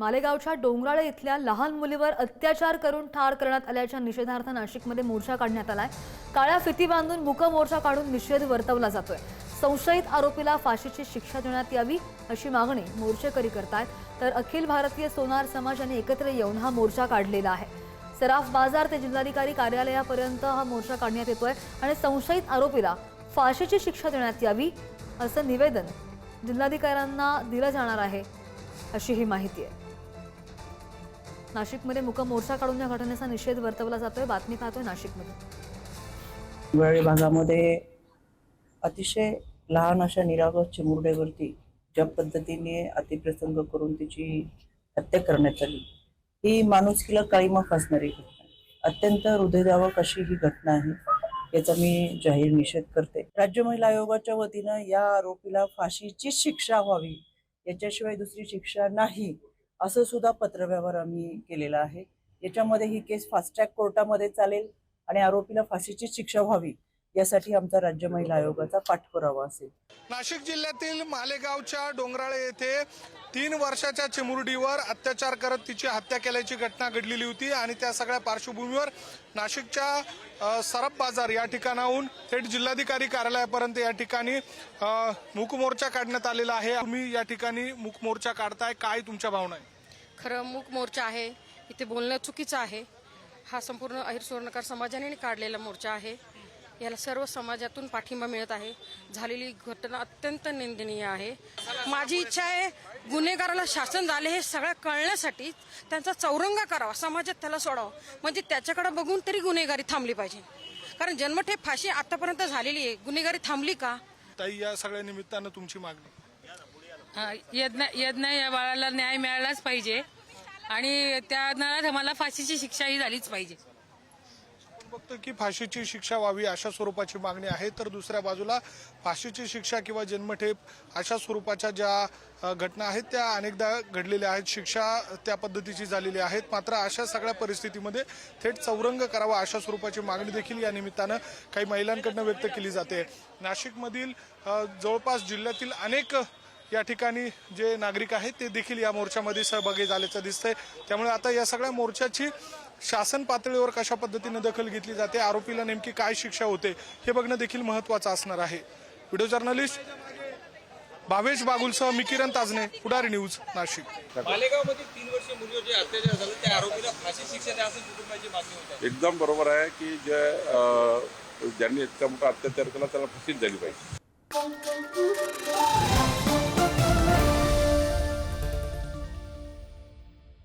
मालेगावच्या डोंगराळे इथल्या लहान मुलीवर अत्याचार करून ठार करण्यात आल्याच्या निषेधार्थ नाशिकमध्ये मोर्चा काढण्यात आलाय. काळ्या फिती बांधून मुक मोर्चा काढून निषेध वर्तवला जातोय. संशयित आरोपीला फाशीची शिक्षा देण्यात यावी अशी मागणी मोर्चेकरी करतायत. तर अखिल भारतीय सोनार समाजाने एकत्र येऊन हा मोर्चा काढलेला आहे. सराफ बाजार ते जिल्हाधिकारी कार्यालयापर्यंत हा मोर्चा काढण्यात येतोय आणि संशयित आरोपीला फाशीची शिक्षा देण्यात यावी असं निवेदन जिल्हाधिकाऱ्यांना दिलं जाणार आहे अशी ही माहिती आहे. नाशिकमध्ये मुक मोर्चा काढून या घटनेचा निषेध वर्तवला जातोय. बातमी पाहतोय नाशिकमध्ये. वेळी भागामध्ये अतिशय लहान अशा निरागस चिमुरड्यावरती ज्या पद्धतीने अतिप्रसंग करून तिची हत्या करण्यात आली. ही माणुसकीला काळीमा फासणारी घटना अत्यंत हृदयदावक अशी ही घटना आहे याचा मी जाहीर निषेध करते. राज्य महिला आयोगाच्या वतीनं या आरोपीला फाशीची शिक्षा व्हावी याच्याशिवाय दुसरी शिक्षा नाही. असं सुद्धा पत्रव्यवहार आम्ही केलेला आहे. याच्यामध्ये ही केस फास्ट ट्रॅक कोर्टामध्ये चालेल आणि आरोपीला फाशीची शिक्षा व्हावी. यासाठी आमचा राज्य महिला आयोगाचा पाठपुरावा असेल. नाशिक जिल्ह्यातील मालेगावच्या डोंगराळे येथे तीन वर्षाच्या चिमुरडीवर अत्याचार करत तिची हत्या केल्याची घटना घडलेली होती आणि त्या सगळ्या पार्श्वभूमीवर नाशिकच्या सरप बाजार या ठिकाणाहून थेट जिल्हाधिकारी कार्यालयापर्यंत या ठिकाणी अ, मूक मोर्चा काढण्यात आलेला आहे. तुम्ही या ठिकाणी मूक मोर्चा काढताय. काय तुमच्या भावना आहे खरं मूक मोर्चा आहे. इथे बोलणं चुकीचं आहे. हा संपूर्ण अहिर सुवर्णकार समाजाने काढलेला मोर्चा आहे. याला सर्व समाजातून पाठिंबा मिळत आहे. झालेली घटना अत्यंत निंदनीय आहे. माझी इच्छा आहे गुन्हेगाराला शासन झाले हे सगळं कळण्यासाठी त्यांचा चौरंगा करावा समाजात त्याला सोडावं. म्हणजे त्याच्याकडे बघून तरी गुन्हेगारी थांबली पाहिजे. कारण जन्मठेप फाशी आतापर्यंत झालेली आहे. गुन्हेगारी थांबली का? ताई या सगळ्या निमित्तानं तुमची मागणी. हा, यज्ञ यज्ञ या बाळाला न्याय मिळालाच पाहिजे. आणि त्या मला फाशीची शिक्षा ही झालीच पाहिजे. बघतो की फाशीची शिक्षा व्हावी अशा स्वरूपाची मागणी आहे. तर दुसऱ्या बाजूला फाशीची शिक्षा किंवा जन्मठेप अशा स्वरूपाच्या ज्या घटना आहेत त्या अनेकदा घडलेल्या आहेत. शिक्षा त्या पद्धतीची झालेली आहेत. मात्र अशा सगळ्या परिस्थितीमध्ये थेट चौरंग करावा अशा स्वरूपाची मागणी देखील या निमित्तानं काही महिलांकडनं व्यक्त केली जाते. नाशिकमधील जवळपास जिल्ह्यातील अनेक या ठिकाणी जे नागरिक आहेत ते देखील या मोर्चामध्ये सहभागी झाल्याचं दिसतंय. त्यामुळे आता या सगळ्या मोर्चाची शासन पातळीवर कशा पद्धतीने दखल घेतली जाते आरोपीला नेमकी काय शिक्षा होते हे बघणं देखील महत्वाचं असणार आहे. व्हिडिओ जर्नलिस्ट भावेश बागुलसह मी किरण ताजने पुढारी न्यूज नाशिक. एकदम बरोबर आहे की जे ज्यांनी इतका मोठा अत्याचार केला त्याला फाशीच झाली पाहिजे.